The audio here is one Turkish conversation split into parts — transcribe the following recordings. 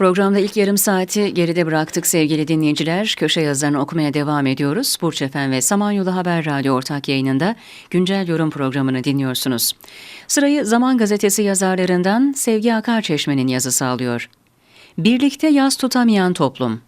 Programda ilk yarım saati geride bıraktık sevgili dinleyiciler. Köşe yazılarını okumaya devam ediyoruz. Burç Efen ve Samanyolu Haber Radyo ortak yayınında güncel yorum programını dinliyorsunuz. Sırayı Zaman Gazetesi yazarlarından Sevgi Akarçeşme'nin yazısı alıyor. Birlikte yaz tutamayan toplum.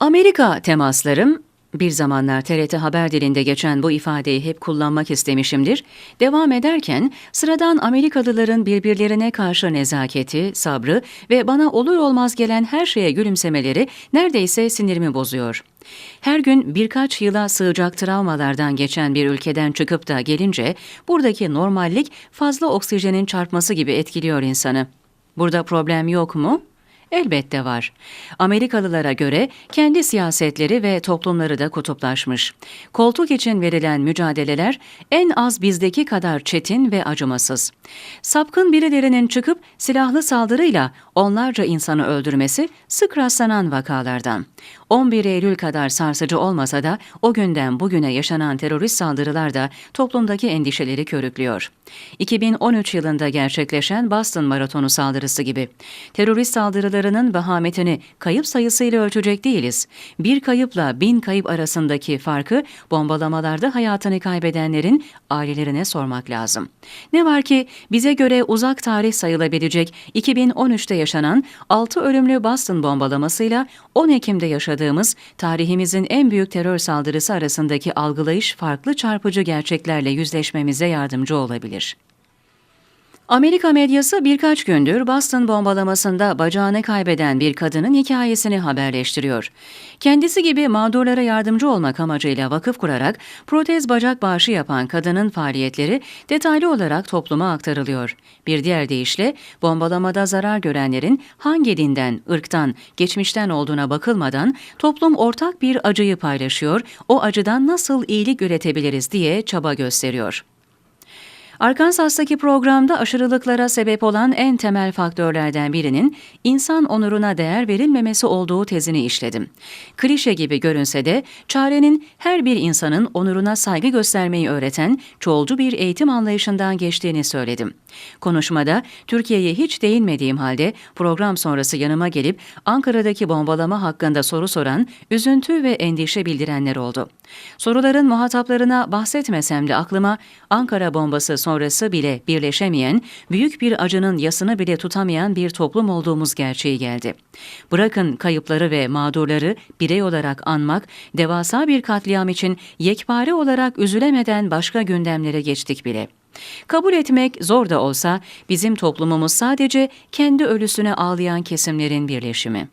Amerika temaslarım bir zamanlar TRT haber dilinde geçen bu ifadeyi hep kullanmak istemişimdir. Devam ederken sıradan Amerikalıların birbirlerine karşı nezaketi, sabrı ve bana olur olmaz gelen her şeye gülümsemeleri neredeyse sinirimi bozuyor. Her gün birkaç yıla sığacak travmalardan geçen bir ülkeden çıkıp da gelince buradaki normallik fazla oksijenin çarpması gibi etkiliyor insanı. Burada problem yok mu? Elbette var. Amerikalılara göre kendi siyasetleri ve toplumları da kutuplaşmış. Koltuk için verilen mücadeleler en az bizdeki kadar çetin ve acımasız. Sapkın birilerinin çıkıp silahlı saldırıyla onlarca insanı öldürmesi sık rastlanan vakalardan. 11 Eylül kadar sarsıcı olmasa da o günden bugüne yaşanan terörist saldırılar da toplumdaki endişeleri körüklüyor. 2013 yılında gerçekleşen Boston Maratonu saldırısı gibi. Terörist saldırılarının vahametini kayıp sayısıyla ölçecek değiliz. Bir kayıpla bin kayıp arasındaki farkı bombalamalarda hayatını kaybedenlerin ailelerine sormak lazım. Ne var ki bize göre uzak tarih sayılabilecek 2013'te yaşanan 6 ölümlü Boston bombalamasıyla 10 Ekim'de yaşadığımız tarihimizin en büyük terör saldırısı arasındaki algılayış farklı çarpıcı gerçeklerle yüzleşmemize yardımcı olabilir. Amerika medyası birkaç gündür Boston bombalamasında bacağını kaybeden bir kadının hikayesini haberleştiriyor. Kendisi gibi mağdurlara yardımcı olmak amacıyla vakıf kurarak protez bacak bağışı yapan kadının faaliyetleri detaylı olarak topluma aktarılıyor. Bir diğer deyişle bombalamada zarar görenlerin hangi dinden, ırktan, geçmişten olduğuna bakılmadan toplum ortak bir acıyı paylaşıyor, o acıdan nasıl iyilik üretebiliriz diye çaba gösteriyor. Arkansas'taki programda aşırılıklara sebep olan en temel faktörlerden birinin insan onuruna değer verilmemesi olduğu tezini işledim. Klişe gibi görünse de çarenin her bir insanın onuruna saygı göstermeyi öğreten çoğulcu bir eğitim anlayışından geçtiğini söyledim. Konuşmada Türkiye'ye hiç değinmediğim halde program sonrası yanıma gelip Ankara'daki bombalama hakkında soru soran, üzüntü ve endişe bildirenler oldu. Soruların muhataplarına bahsetmesem de aklıma Ankara bombası sonrası bile birleşemeyen, büyük bir acının yasını bile tutamayan bir toplum olduğumuz gerçeği geldi. Bırakın kayıpları ve mağdurları birey olarak anmak, devasa bir katliam için yekpare olarak üzülemeden başka gündemlere geçtik bile. Kabul etmek zor da olsa bizim toplumumuz sadece kendi ölüsüne ağlayan kesimlerin birleşimi.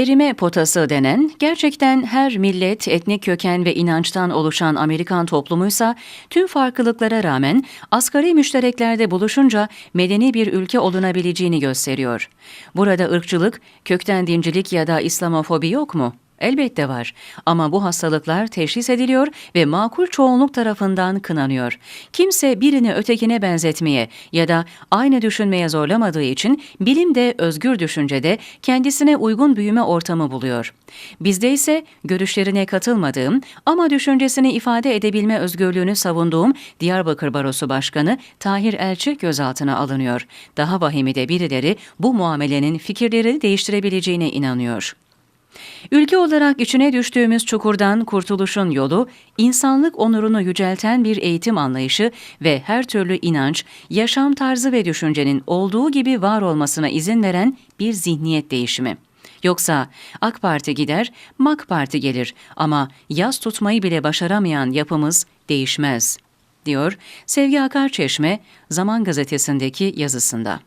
Erime potası denen, gerçekten her millet, etnik köken ve inançtan oluşan Amerikan toplumuysa tüm farklılıklara rağmen asgari müştereklerde buluşunca medeni bir ülke olunabileceğini gösteriyor. Burada ırkçılık, kökten dincilik ya da İslamofobi yok mu? Elbette var ama bu hastalıklar teşhis ediliyor ve makul çoğunluk tarafından kınanıyor. Kimse birini ötekine benzetmeye ya da aynı düşünmeye zorlamadığı için bilim de özgür düşüncede kendisine uygun büyüme ortamı buluyor. Bizde ise görüşlerine katılmadığım ama düşüncesini ifade edebilme özgürlüğünü savunduğum Diyarbakır Barosu Başkanı Tahir Elçi gözaltına alınıyor. Daha vahimi de birileri bu muamelenin fikirleri değiştirebileceğine inanıyor. Ülke olarak içine düştüğümüz çukurdan kurtuluşun yolu, insanlık onurunu yücelten bir eğitim anlayışı ve her türlü inanç, yaşam tarzı ve düşüncenin olduğu gibi var olmasına izin veren bir zihniyet değişimi. Yoksa AK Parti gider, MAK Parti gelir ama yaz tutmayı bile başaramayan yapımız değişmez, diyor Sevgi Akarçeşme Zaman Gazetesi'ndeki yazısında.